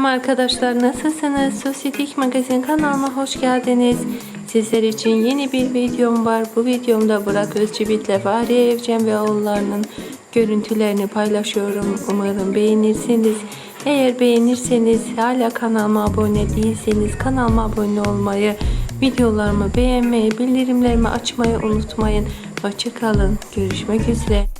Selam arkadaşlar nasılsınız? Sosyetik Magazin kanalıma hoş geldiniz. Sizler için yeni bir videom var. Bu videomda Burak Özçivit ile Fahriye Evcen ve oğullarının görüntülerini paylaşıyorum. Umarım beğenirsiniz. Eğer beğenirseniz hala kanalıma abone değilseniz kanalıma abone olmayı, videolarımı beğenmeyi, bildirimlerimi açmayı unutmayın. Hoşçakalın. Görüşmek üzere.